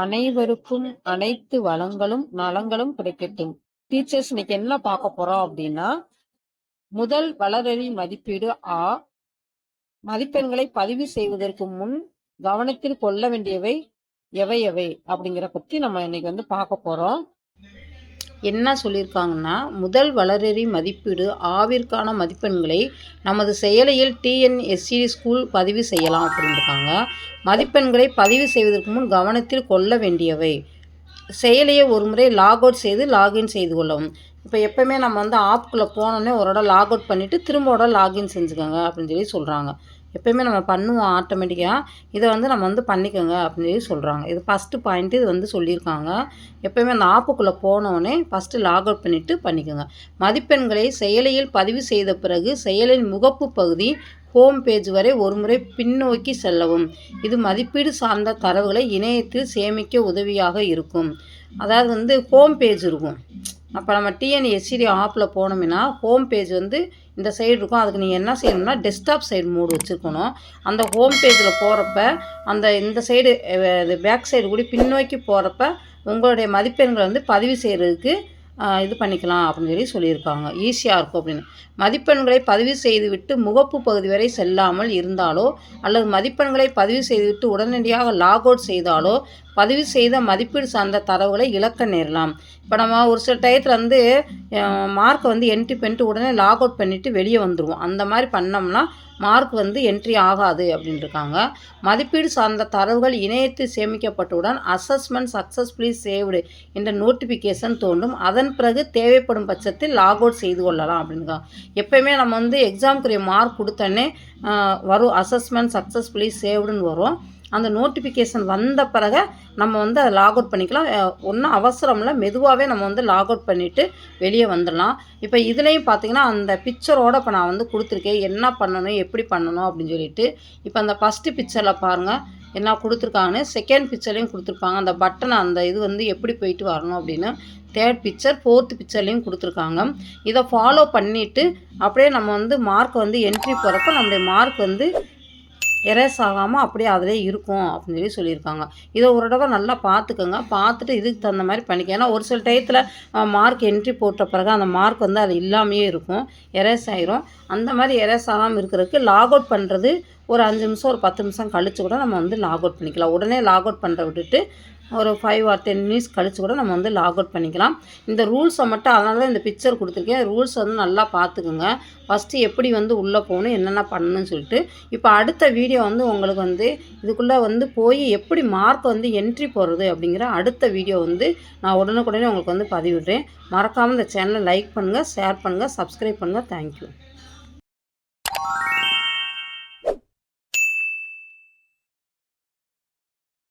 அனைவருக்கும் அனைத்து வளங்களும் நலங்களும் கிடைக்கட்டும். டீச்சர்ஸ் இன்னைக்கு என்ன பார்க்க போறோம் அப்படின்னா முதல் வளரறி மதிப்பீடு ஆ மதிப்பெண்களை பதிவு செய்வதற்கு முன் கவனத்தில் கொள்ள வேண்டியவை எவை எவை அப்படிங்கிற பத்தி நம்ம இன்னைக்கு வந்து பார்க்க போறோம். என்ன சொல்லியிருக்காங்கன்னா முதல் வளரறி மதிப்பீடு ஆவிற்கான மதிப்பெண்களை நமது செயலியில் டிஎன்எஸ்சி ஸ்கூல் பதிவு செய்யலாம் அப்படின்றாங்க மதிப்பெண்களை பதிவு செய்வதற்கு முன் கவனத்தில் கொள்ள வேண்டியவை. செயலியை ஒரு முறை லாக் அவுட் செய்து லாகின் செய்து கொள்ளவும். இப்போ எப்போயுமே நம்ம வந்து ஆப்புக்குள்ளே போனோடனே ஒரு இடம் லாக் அவுட் பண்ணிவிட்டு திரும்ப ஒரு லாகின் செஞ்சுக்கோங்க அப்படின்னு சொல்லி சொல்கிறாங்க எப்போயுமே நம்ம பண்ணுவோம் ஆட்டோமேட்டிக்காக இதை வந்து நம்ம வந்து பண்ணிக்கோங்க அப்படின்னு சொல்லி சொல்கிறாங்க இது ஃபஸ்ட்டு பாயிண்ட்டு இது வந்து சொல்லியிருக்காங்க. எப்போயுமே அந்த ஆப்புக்குள்ளே போனோடனே ஃபஸ்ட்டு லாக் அவுட் பண்ணிவிட்டு பண்ணிக்கோங்க. மதிப்பெண்களை செயலியில் பதிவு செய்த பிறகு செயலின் முகப்பு பகுதி ஹோம் பேஜ் வரை ஒருமுறை பின்னோக்கி செல்லவும். இது மதிப்பீடு சார்ந்த தரவுகளை இணையத்தில் சேமிக்க உதவியாக இருக்கும். அதாவது வந்து ஹோம் பேஜ் இருக்கும். அப்போ நம்ம டிஎன்எஸ்சிடி ஆப்பில் போனோம்னா ஹோம் பேஜ் வந்து இந்த சைடு இருக்கும். அதுக்கு நீங்கள் என்ன செய்யணும்னா டெஸ்க்டாப் சைடு மோடு வச்சுருக்கணும். அந்த ஹோம் பேஜில் போகிறப்ப அந்த இந்த சைடு பேக் சைடு கூட பின்னோக்கி போகிறப்ப உங்களுடைய மதிப்பெண்களை வந்து பதிவு செய்கிறதுக்கு இது பண்ணிக்கலாம் அப்படின்னு சொல்லி சொல்லியிருக்காங்க. ஈஸியாக இருக்கும் அப்படின்னு. மதிப்பெண்களை பதிவு செய்துவிட்டு முகப்பு பகுதி வரை செல்லாமல் இருந்தாலோ அல்லது மதிப்பெண்களை பதிவு செய்துவிட்டு உடனடியாக லாக் அவுட் செய்தாலோ பதிவு செய்த மதிப்பீடு சார்ந்த தரவுகளை இழக்க நேரலாம். இப்போ நம்ம ஒரு சில டயத்தில் வந்து மார்க்கை வந்து என்ட்ரி பண்ணிட்டு உடனே லாக் அவுட் பண்ணிவிட்டு வெளியே வந்துடுவோம் அந்த மாதிரி பண்ணோம்னா மார்க் வந்து என்ட்ரி ஆகாது அப்படின்ட்டுருக்காங்க மதிப்பீடு சார்ந்த தரவுகள் இணையத்தில் சேமிக்கப்பட்டவுடன் அசஸ்மெண்ட் சக்ஸஸ்ஃபுல்லி சேவ்டு என்ற நோட்டிஃபிகேஷன் தோன்றும். அதன் பிறகு தேவைப்படும் பட்சத்தில் லாக் அவுட் செய்து கொள்ளலாம் அப்படின்னு எப்போயுமே நம்ம வந்து எக்ஸாமுக்குரிய மார்க் கொடுத்தோன்னே வரும். அசஸ்மெண்ட் சக்ஸஸ்ஃபுல்லி சேவ்டுன்னு வரும். அந்த நோட்டிஃபிகேஷன் வந்த பிறகு நம்ம வந்து அதை லாக் அவுட் பண்ணிக்கலாம். ஒன்றும் அவசரமில்ல மெதுவாகவே நம்ம வந்து லாக் அவுட் பண்ணிவிட்டு வெளியே வந்துடலாம். இப்போ இதுலேயும் பார்த்தீங்கன்னா அந்த பிக்சரோடு இப்போ நான் வந்து கொடுத்துருக்கேன். என்ன பண்ணணும் எப்படி பண்ணணும் அப்படின்னு சொல்லிட்டு. இப்போ அந்த ஃபஸ்ட்டு பிக்சரில் பாருங்கள் என்ன கொடுத்துருக்காங்கன்னு செகண்ட் பிக்சர்லேயும் கொடுத்துருப்பாங்க. அந்த பட்டன் அந்த இது வந்து எப்படி போயிட்டு வரணும் அப்படின்னு. தேர்ட் பிக்சர் ஃபோர்த் பிக்சர்லேயும் கொடுத்துருக்காங்க. இதை ஃபாலோ பண்ணிவிட்டு அப்படியே நம்ம வந்து மார்க் வந்து என்ட்ரி போகிறப்ப நம்மளுடைய மார்க் வந்து எரேஸ் ஆகாமல் அப்படியே அதிலே இருக்கும் அப்படின்னு சொல்லி சொல்லியிருக்காங்க. இதை ஒரு தடவை நல்லா பார்த்துக்கோங்க. பார்த்துட்டு இதுக்கு தகுந்த மாதிரி பண்ணிக்க ஏன்னா ஒரு சில டயத்தில் மார்க் என்ட்ரி போட்ட பிறகு அந்த மார்க் வந்து அது இல்லாமையே இருக்கும். எரேஸ் ஆயிரும். அந்த மாதிரி எரேஸ் ஆகாமல் இருக்கிறதுக்கு லாக் அவுட் பண்ணுறது ஒரு அஞ்சு நிமிஷம் ஒரு பத்து நிமிஷம் கழித்து கூட நம்ம வந்து லாக் அவுட் பண்ணிக்கலாம். உடனே லாக் அவுட் பண்ணுற விட்டுட்டு ஒரு ஃபைவ் ஆர் டென் மினிட்ஸ் கழித்து கூட நம்ம வந்து லாக் அவுட் பண்ணிக்கலாம். இந்த ரூல்ஸை மட்டும் அதனால தான் இந்த பிக்சர் கொடுத்துருக்கேன். ரூல்ஸ் வந்து நல்லா பார்த்துக்குங்க. ஃபஸ்ட்டு எப்படி வந்து உள்ளே போகணும் என்னென்ன பண்ணணும்னு சொல்லிட்டு. இப்போ அடுத்த வீடியோ வந்து உங்களுக்கு வந்து இதுக்குள்ளே வந்து போய் எப்படி மார்க் வந்து என்ட்ரி போடுறது அப்படிங்கிற அடுத்த வீடியோ வந்து நான் உடனுக்குடனே உங்களுக்கு வந்து பதிவிடுறேன். மறக்காமல் இந்த சேனலை லைக் பண்ணுங்கள் ஷேர் பண்ணுங்கள் சப்ஸ்கிரைப் பண்ணுங்கள் தேங்க்யூ